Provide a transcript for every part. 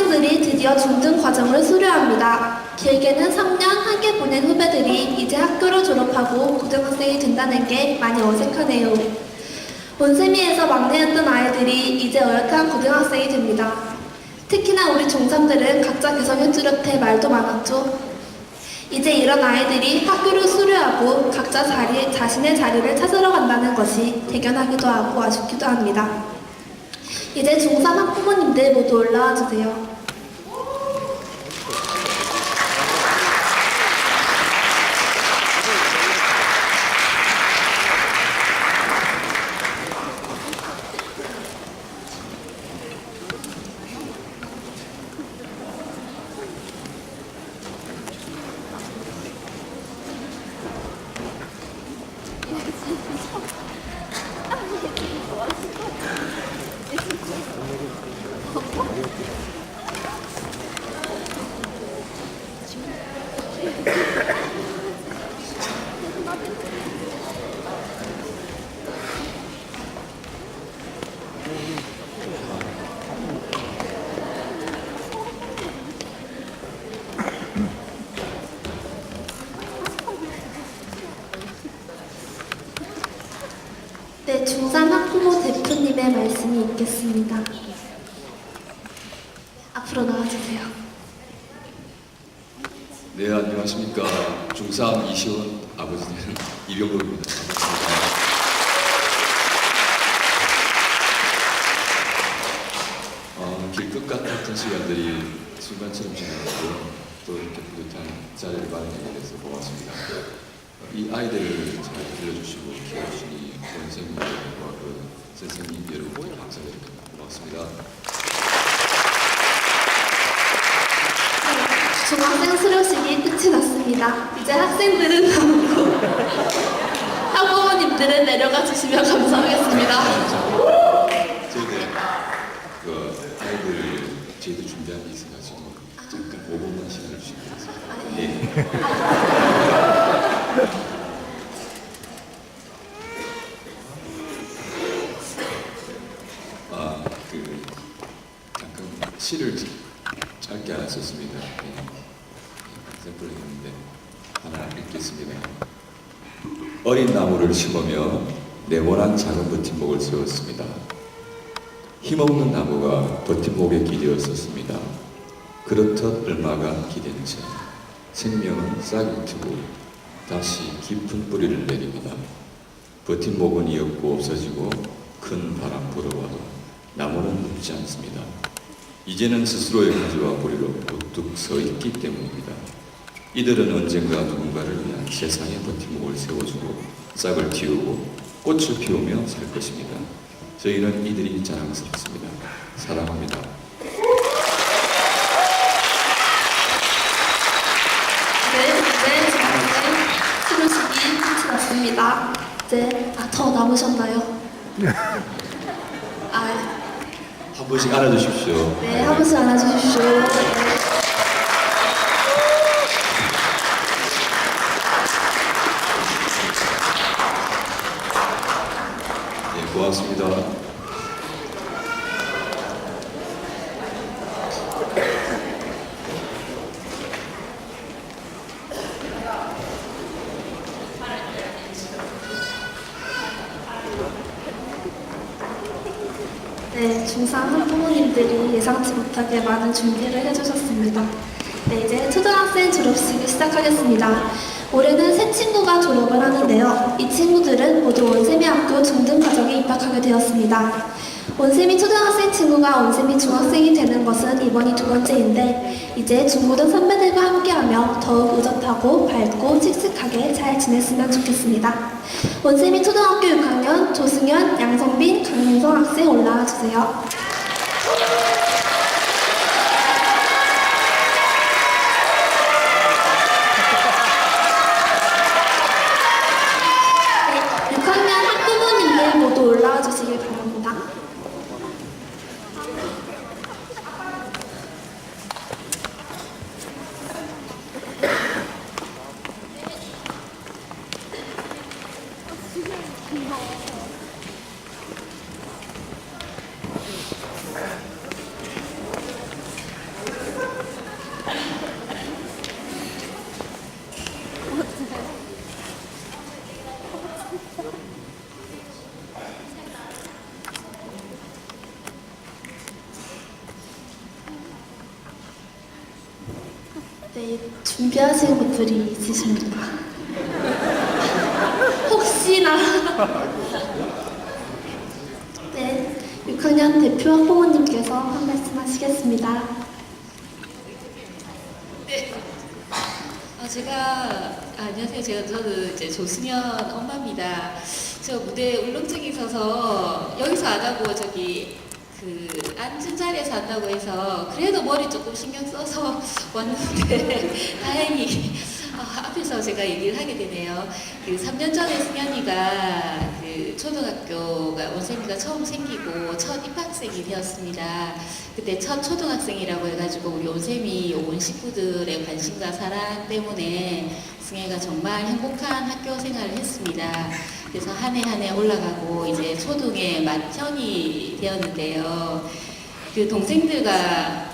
중3 학생들이 드디어 중등 과정을 수료합니다. 길게는 3년 함께 보낸 후배들이 이제 학교를 졸업하고 고등학생이 된다는 게 많이 어색하네요. 원세미에서 막내였던 아이들이 이제 어엿한 고등학생이 됩니다. 특히나 우리 중3들은 각자 개성이 뚜렷해 말도 많았죠. 이제 이런 아이들이 학교를 수료하고 각자 자리, 자신의 자리를 찾으러 간다는 것이 대견하기도 하고 아쉽기도 합니다. 이제 중3 학부모님들 모두 올라와 주세요. 네, 중3 학부모 대표님의 말씀이 있겠습니다. 앞으로 나와주세요. 네, 안녕하십니까. 중3 이시원 아버지 되는 이병록입니다. 반갑습니다. 어, 길끝 같았던 시간들이 순간처럼 지나가고 또 이렇게 뿌듯한 자리를 마련하게 돼서 고맙습니다. 어, 이 아이들을 잘 길러주시고 키워주시니 원생님과 그 선생님 여러분 감사드립니다. 고맙습니다. 중학생 수료식이 끝이 났습니다. 이제 학생들은 나오고 학부모님들은 내려가 주시면 감사하겠습니다. 저희들 그 아이들 저희도 준비한 게 있어가지고 잠깐 5분만 시간을 주시면 되겠습니다. 예. 아, 그 잠깐 시를 짧게 하나 썼습니다. 예. 샘플을 했는데 하나 읽겠습니다. 어린 나무를 심으며 네모난 작은 버팀목을 세웠습니다. 힘없는 나무가 버팀목에 기대었었습니다. 그렇듯 얼마가 기댄 채 생명은 싹이 트고 다시 깊은 뿌리를 내립니다. 버팀목은 이었고 없어지고 큰 바람 불어와도 나무는 눕지 않습니다. 이제는 스스로의 가지와 뿌리로 우뚝 서 있기 때문입니다. 이들은 언젠가 누군가를 위한 세상의 버팀목을 세워주고 싹을 틔우고 꽃을 피우며 살 것입니다. 저희는 이들이 자랑스럽습니다. 사랑합니다. 네, 이제 중학생 수료식이 났습니다. 이제 아, 더 남으셨나요? 아, 한 번씩 안아주십시오. 네, 한 번씩 안아주십시오. 네. 네, 고맙습니다. 네, 중3 학부모님들이 예상치 못하게 많은 준비를 해주셨습니다. 네, 이제 초등학생 졸업식을 시작하겠습니다. 올해는 새 친구가 졸업을 하는데요. 이 친구들은 모두 원세미 학교 중등 과정에 입학하게 되었습니다. 원세미 초등학생 친구가 원세미 중학생이 되는 것은 이번이 두 번째인데 이제 중고등 선배들과 함께하며 더욱 의젓하고 밝고 씩씩하게 잘 지냈으면 좋겠습니다. 원세미 초등학교 6학년 조승현, 양성빈, 강민성 학생 올라와 주세요. 네, 6학년 학부모님들 모두 올라와 주시길 바랍니다. 네, 준비하신 것들이 있으십니까? 혹시나. 네, 6학년 대표 학부모님께서 한 말씀 하시겠습니다. 네. 아, 제가 아, 안녕하세요. 제가 저는 이제 조승현 엄마입니다. 저 무대 울렁증이 있어서 여기서 안 하고 저기 그 앉은 자리에서 한다고 해서 그래도 머리 조금 신경 써서 왔는데 다행히 아, 앞에서 제가 얘기를 하게 되네요. 그 3년 전에 승현이가 그 초등학교가 원생이가 처음 생기고 첫 입학생이 되었습니다. 그때 첫 초등학생이라고 해가지고 우리 온쌤이 온 식구들의 관심과 사랑 때문에 승혜가 정말 행복한 학교 생활을 했습니다. 그래서 한 해 한 해 올라가고 이제 초등의 맏형이 되었는데요. 그 동생들과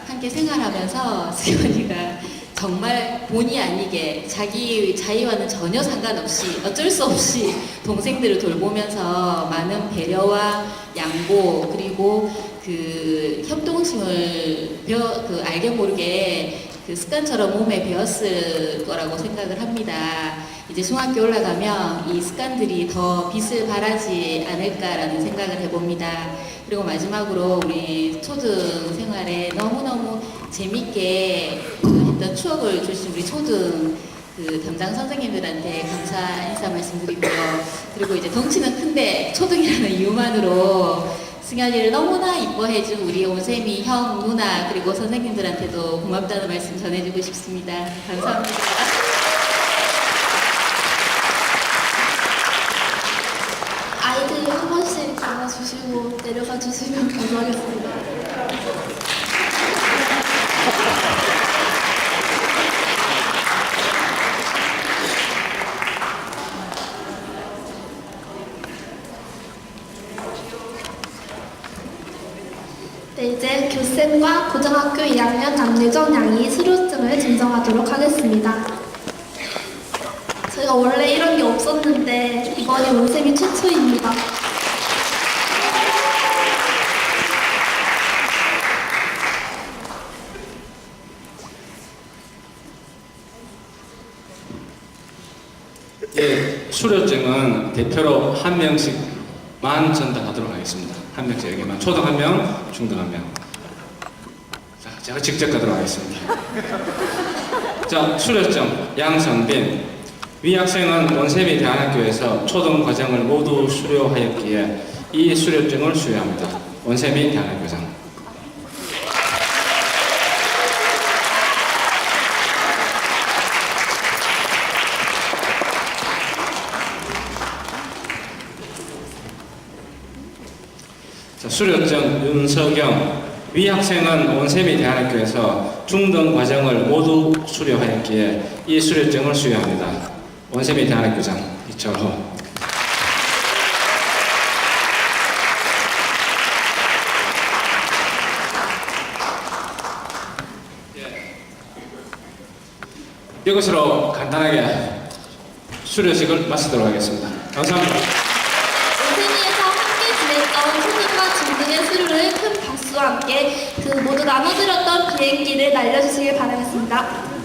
함께 생활하면서 승현이가 정말 본의 아니게 자기 자의와는 전혀 상관없이 어쩔 수 없이 동생들을 돌보면서 많은 배려와 양보 그리고 그 협동심을 그 알게 모르게 그 습관처럼 몸에 배웠을 거라고 생각을 합니다. 이제 중학교 올라가면 이 습관들이 더 빛을 발하지 않을까라는 생각을 해봅니다. 그리고 마지막으로 우리 초등 생활에 너무너무 재밌게 그 했던 추억을 주신 우리 초등 그 담당 선생님들한테 감사 인사 말씀드리고요. 그리고 이제 덩치는 큰데 초등이라는 이유만으로 승현이를 너무나 이뻐해준 우리 온쌤이 형, 누나 그리고 선생님들한테도 고맙다는 말씀 전해주고 싶습니다. 감사합니다. 아이들 한 번씩 안아주시고 내려가 주시면 감사하겠습니다. 네, 이제 교쌤과 고등학교 2학년 남예정 양이 수료증을 증정하도록 하겠습니다. 저희가 원래 이런 게 없었는데 이번이 온쌤이 최초입니다. 예, 수료증은 대표로 한 명씩만 전달하도록 하겠습니다. 한 명씩에게만 초등 한 명, 중등 한 명. 자, 제가 직접 가도록 하겠습니다. 자, 수료증 양성빈. 위 학생은 원세미 대안학교에서 초등 과정을 모두 수료하였기에 이 수료증을 수여합니다. 원세미 대안학교장. 수료증 윤석영 위 학생은 원세미 대학교에서 중등 과정을 모두 수료하였기에 이 수료증을 수여합니다. 원세미 대학교장 이철호 이것으로 간단하게 수료식을 마치도록 하겠습니다. 감사합니다. 중등의 수료를 큰 박수와 함께 그 모두 나눠드렸던 비행기를 날려주시길 바라겠습니다.